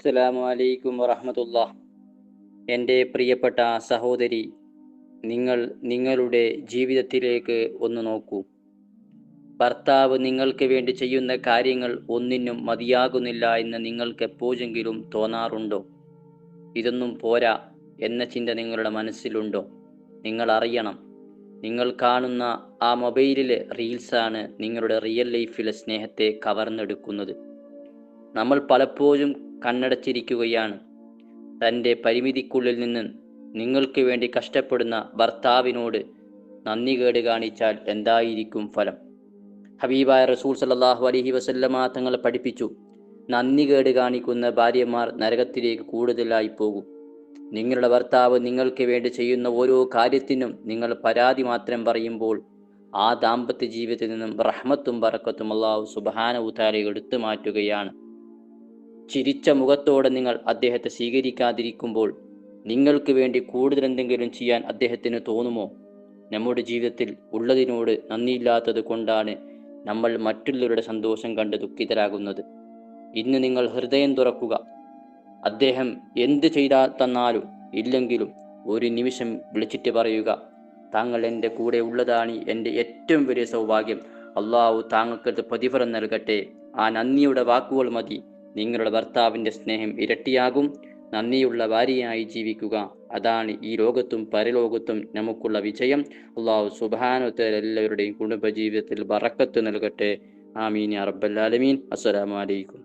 അസ്സലാമു അലൈക്കും വറഹമത്തുള്ള. എന്റെ പ്രിയപ്പെട്ട സഹോദരി നിങ്ങൾ നിങ്ങളുടെ ജീവിതത്തിലേക്ക് ഒന്ന് നോക്കൂ. ഭർത്താവ് നിങ്ങൾക്ക് വേണ്ടി ചെയ്യുന്ന കാര്യങ്ങൾ ഒന്നിനും മതിയാകുന്നില്ല എന്ന് നിങ്ങൾക്ക് എപ്പോഴെങ്കിലും തോന്നാറുണ്ടോ? ഇതൊന്നും പോരാ എന്ന ചിന്ത നിങ്ങളുടെ മനസ്സിലുണ്ടോ? നിങ്ങൾ അറിയണം നിങ്ങൾ കാണുന്ന ആ മൊബൈലിലെ റീൽസാണ് നിങ്ങളുടെ റിയൽ ലൈഫിലെ സ്നേഹത്തെ കവർന്നെടുക്കുന്നത്. നമ്മൾ പലപ്പോഴും കണ്ണടച്ചിരിക്കുകയാണ്. തന്റെ പരിമിതിക്കുള്ളിൽ നിന്ന് നിങ്ങൾക്ക് വേണ്ടി കഷ്ടപ്പെടുന്ന ഭർത്താവിനോട് നന്ദി കേട് കാണിച്ചാൽ എന്തായിരിക്കും ഫലം? ഹബീബായ റസൂൽ സല്ലാഹു അലഹി വസല്ലമ തങ്ങൾ പഠിപ്പിച്ചു നന്ദി കേട് കാണിക്കുന്ന ഭാര്യമാർ നരകത്തിലേക്ക് കൂടുതലായി പോകും. നിങ്ങളുടെ ഭർത്താവ് നിങ്ങൾക്ക് വേണ്ടി ചെയ്യുന്ന ഓരോ കാര്യത്തിനും നിങ്ങൾ പരാതി മാത്രം പറയുമ്പോൾ ആ ദാമ്പത്യ ജീവിതത്തിൽ നിന്നും റഹ്മത്തും ബറക്കത്തും അള്ളാഹു സുബാന ഉത്താരെ എടുത്തു മാറ്റുകയാണ്. ചിരിച്ച മുഖത്തോടെ നിങ്ങൾ അദ്ദേഹത്തെ സ്വീകരിക്കാതിരിക്കുമ്പോൾ നിങ്ങൾക്ക് വേണ്ടി കൂടുതൽ എന്തെങ്കിലും ചെയ്യാൻ അദ്ദേഹത്തിന് തോന്നുമോ? നമ്മുടെ ജീവിതത്തിൽ ഉള്ളതിനോട് നന്ദിയില്ലാത്തത് കൊണ്ടാണ് നമ്മൾ മറ്റുള്ളവരുടെ സന്തോഷം കണ്ട് ദുഃഖിതരാകുന്നത്. ഇന്ന് നിങ്ങൾ ഹൃദയം തുറക്കുക. അദ്ദേഹം എന്ത് ചെയ്താൽ തന്നാലും ഇല്ലെങ്കിലും ഒരു നിമിഷം വിളിച്ചിട്ട് പറയുക താങ്കൾ എന്റെ കൂടെ ഉള്ളതാണ് എന്റെ ഏറ്റവും വലിയ സൗഭാഗ്യം. അള്ളാഹു താങ്കൾക്ക് പ്രതിഫലം നൽകട്ടെ. ആ നന്ദിയുടെ വാക്കുകൾ മതി. നിങ്ങളുടെ ഭർത്താവിന്റെ സ്നേഹം ഇരട്ടിയാകും. നന്ദിയുള്ള ഭാര്യയായി ജീവിക്കുക. അതാണ് ഈ ലോകത്തും പരലോകത്തും നമുക്കുള്ള വിജയം. അള്ളാഹു സുബാനത്തെ എല്ലാവരുടെയും കുടുംബജീവിതത്തിൽ ബറക്കത്ത് നൽകട്ടെ. ആമീൻ അറബല്ലാലമീൻ അസ്സലാമലൈക്കും